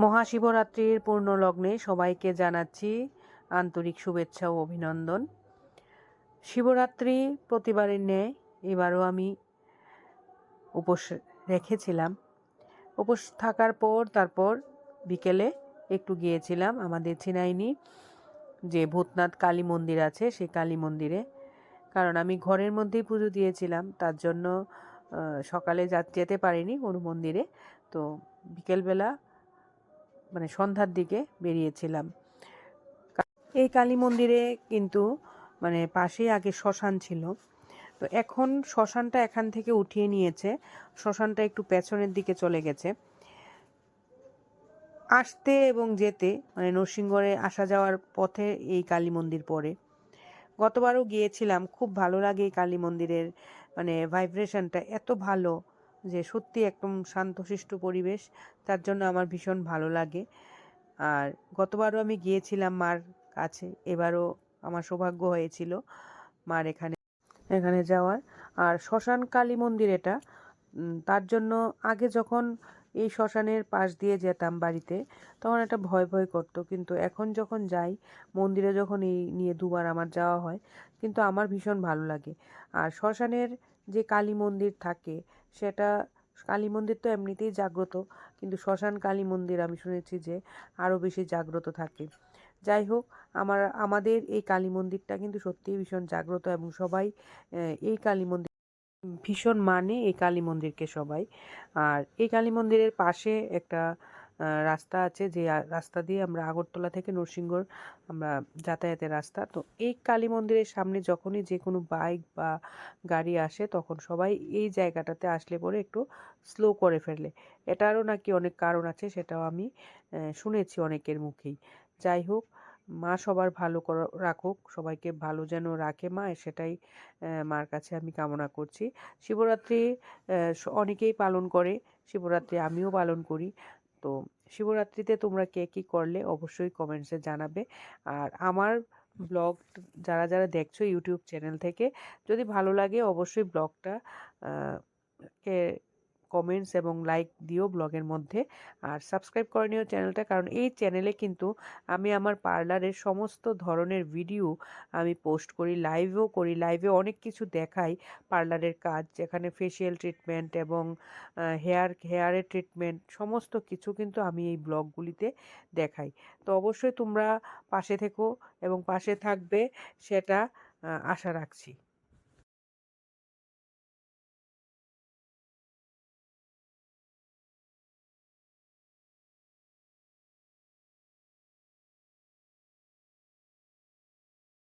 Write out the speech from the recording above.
মহাশিবরাত্রির পূর্ণ লগ্নে সবাইকে জানাচ্ছি আন্তরিক শুভেচ্ছা ও অভিনন্দন। শিবরাত্রি প্রতিবারের ন্যায় এবারও আমি উপোস রেখেছিলাম। উপোস থাকার পর তারপর বিকেলে একটু গিয়েছিলাম আমাদের চিনাইনি যে ভূতনাথ কালী মন্দির আছে সেই কালী মন্দিরে। কারণ আমি ঘরের মধ্যেই পুজো দিয়েছিলাম, তার জন্য সকালে যা, যেতে পারিনি কোনো মন্দিরে। তো বিকেলবেলা মানে সন্ধ্যার দিকে বেরিয়েছিলাম। এই কালী মন্দিরে কিন্তু মানে পাশেই আগে শ্মশান ছিল। তো এখন শ্মশানটা এখান থেকে উঠিয়ে নিয়েছে। শ্মশানটা একটু পেছনের দিকে চলে গেছে। আসতে এবং যেতে মানে নরসিংগড়ে আসা যাওয়ার পথে এই কালী মন্দির পড়ে। গতবারও গিয়েছিলাম। খুব ভালো লাগে এই কালী মন্দিরের মানে ভাইব্রেশনটা এত ভালো। যে সত্যি একদম শান্তশিষ্ট পরিবেশ, তার জন্য আমার ভীষণ ভালো লাগে। আর গতবারও আমি গিয়েছিলাম মার কাছে, এবারও আমার সৌভাগ্য হয়েছিল মার এখানে এখানে যাওয়ার। আর শ্মশান কালী মন্দির এটা তার জন্য আগে যখন এই শ্মশানের পাশ দিয়ে যেতাম বাড়িতে, তখন একটা ভয় ভয় করতো। কিন্তু এখন যখন যাই, মন্দিরে যখন এই নিয়ে দুবার আমার যাওয়া হয়, কিন্তু আমার ভীষণ ভালো লাগে। আর শ্মশানের যে কালী মন্দির থাকে, সেটা কালী মন্দির তো এমনিতেই জাগ্রত, কিন্তু শ্মশান কালী মন্দির আমি শুনেছি যে আরও বেশি জাগ্রত থাকে। যাই হোক, আমার, আমাদের এই কালী মন্দিরটা কিন্তু সত্যিই ভীষণ জাগ্রত এবং সবাই এই কালী মন্দির ভীষণ মানে এই কালী মন্দিরকে সবাই। আর এই কালী মন্দিরের পাশে একটা রাস্তা আছে যে রাস্তা দিয়ে আমরা আগরতলা থেকে নরসিংহর আমরা যাতায়াতের রাস্তা। তো এই কালী মন্দিরের সামনে যখনই যে কোনো বাইক বা গাড়ি আসে তখন সবাই এই জায়গাটাতে আসলে পরে একটু স্লো করে ফেলে। এটারও নাকি অনেক কারণ আছে সেটাও আমি শুনেছি অনেকের মুখেই। যাই হোক মা সবার ভালো রাখুক, সবাইকে ভালো যেন রাখে মা সেটাই মার কাছে আমি কামনা করছি। শিবরাত্রি অনেকেই পালন করে, শিবরাত্রি আমিও পালন করি। তো শিবরাত্রিতে তোমরা কে কী করলে অবশ্যই কমেন্টসে জানাবে। আর আমার ব্লগ যারা যারা দেখছ ইউটিউব চ্যানেল থেকে, যদি ভালো লাগে অবশ্যই ব্লগটা কে কমেন্টস এবং লাইক দিও ব্লগের মধ্যে। আর সাবস্ক্রাইব করে নিও চ্যানেলটা কারণ এই চ্যানেলে কিন্তু আমি আমার পার্লারের সমস্ত ধরনের ভিডিও আমি পোস্ট করি লাইভও করি লাইভে অনেক কিছু দেখাই পার্লারের কাজ, যেখানে ফেসিয়াল ট্রিটমেন্ট এবং হেয়ার হেয়ারের ট্রিটমেন্ট সমস্ত কিছু কিন্তু আমি এই ব্লগগুলিতে দেখাই। তো অবশ্যই তোমরা পাশে থেকো এবং পাশে থাকবে, সেটা আশা রাখছি।